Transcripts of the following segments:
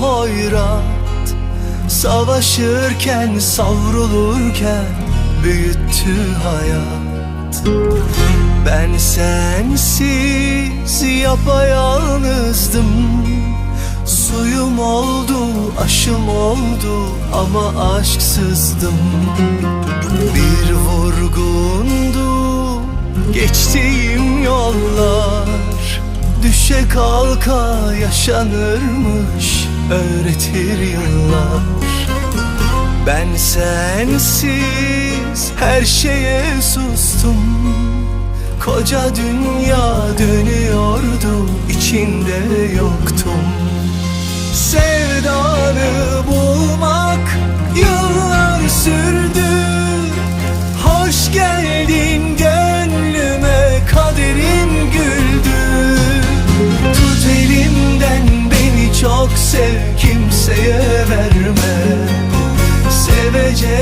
hayrat. Savaşırken savrulurken büyüttü hayat. Ben sensiz yapayalnızdım. Suyum oldu, aşım oldu ama aşksızdım. Bir vurgundu geçtiğim yollar. Düşe kalka yaşanırmış öğretir yıllar. Ben sensiz her şeye sustum. Koca dünya dönüyordu içinde yoktum. Sevdanı bulmak yıllar sürdü. Hoş geldin gönlüme kaderim güldü. Tut elimden beni çok sev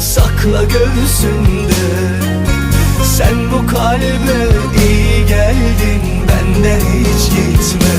sakla göğsünde. Sen bu kalbe iyi geldin benden hiç gitme